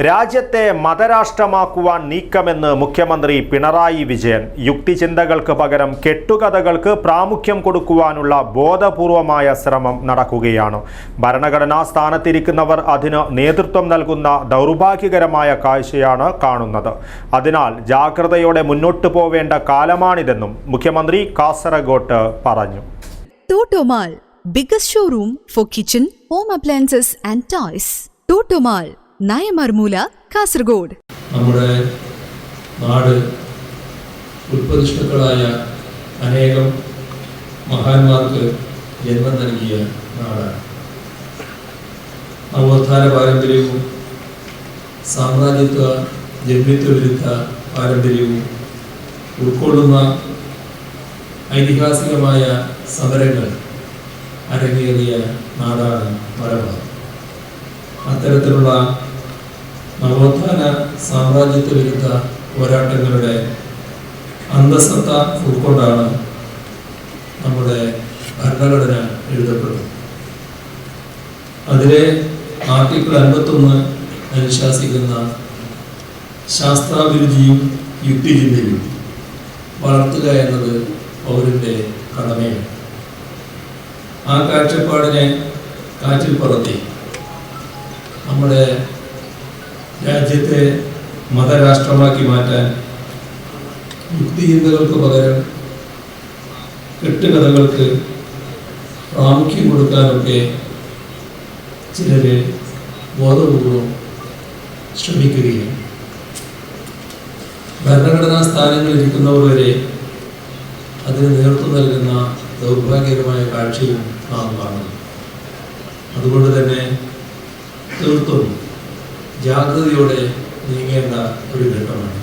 രാജ്യത്തെ മതരാഷ്ട്രമാക്കുവാൻ നീക്കമെന്ന് മുഖ്യമന്ത്രി പിണറായി വിജയൻ. യുക്തിചിന്തകൾക്ക് പകരം കെട്ടുകഥകൾക്ക് പ്രാമുഖ്യം കൊടുക്കുവാനുള്ള ബോധപൂർവമായ ശ്രമം നടക്കുകയാണ്. ഭരണഘടനാ സ്ഥാനത്തിരിക്കുന്നവർ അതിന് നേതൃത്വം നൽകുന്ന ദൗർഭാഗ്യകരമായ കാഴ്ചയാണ് കാണുന്നത്. അതിനാൽ ജാഗ്രതയോടെ മുന്നോട്ടു പോവേണ്ട കാലമാണിതെന്നും മുഖ്യമന്ത്രി കാസർഗോട്ട് പറഞ്ഞു. Biggest showroom for kitchen, home appliances and toys. Totomal, Nayamarmula, Kasaragod. നമ്മുടെ നാട് ഉത്പതിഷ്ണുക്കളായ അനേകം മഹാന്മാർക്ക് ജന്മം നൽകിയ നാടാണ്. നവോത്ഥാന പാരമ്പര്യവും സാമ്രാജ്യത്വ ജന്മിത്വ വിരുദ്ധ പാരമ്പര്യവും ഉൾക്കൊള്ളുന്ന ഐതിഹാസികമായ സമരങ്ങൾ അരങ്ങേറിയ നാടാണ് മലബാർ. അത്തരത്തിലുള്ള നവോത്ഥാന സാമ്രാജ്യത്വ വിരുദ്ധ പോരാട്ടങ്ങളുടെ അന്തസത്ത ഉൾക്കൊണ്ടാണ് നമ്മുടെ ഭരണഘടന എഴുതപ്പെടുന്നത്. അതിലെ ആർട്ടിക്കിൾ അൻപത്തൊന്ന് അനുശാസിക്കുന്ന ശാസ്ത്രാഭിരുചിയും യുക്തിചിന്തയും വളർത്തുക എന്നത് പൗരന്റെ കടമയാണ്. ആ കാഴ്ചപ്പാടിനെ കാറ്റിൽ പറത്തി നമ്മുടെ രാജ്യത്തെ മതരാഷ്ട്രമാക്കി മാറ്റാൻ യുക്തിചിന്തകൾക്ക് പകരം കെട്ടുകഥകൾക്ക് പ്രാമുഖ്യം കൊടുക്കാനൊക്കെ ചിലര് ബോധപൂർവം ശ്രമിക്കുകയാണ്. ഭരണഘടനാ സ്ഥാനങ്ങളിൽ ഇരിക്കുന്നവർ വരെ അതിന് നേതൃത്വം നൽകുന്ന ദൗർഭാഗ്യകരമായ കാഴ്ചയും നാം കാണുന്നു. അതുകൊണ്ട് തന്നെ തീർത്തും ജാഗ്രതയോടെ നീങ്ങേണ്ട ഒരു ഘട്ടമാണ്.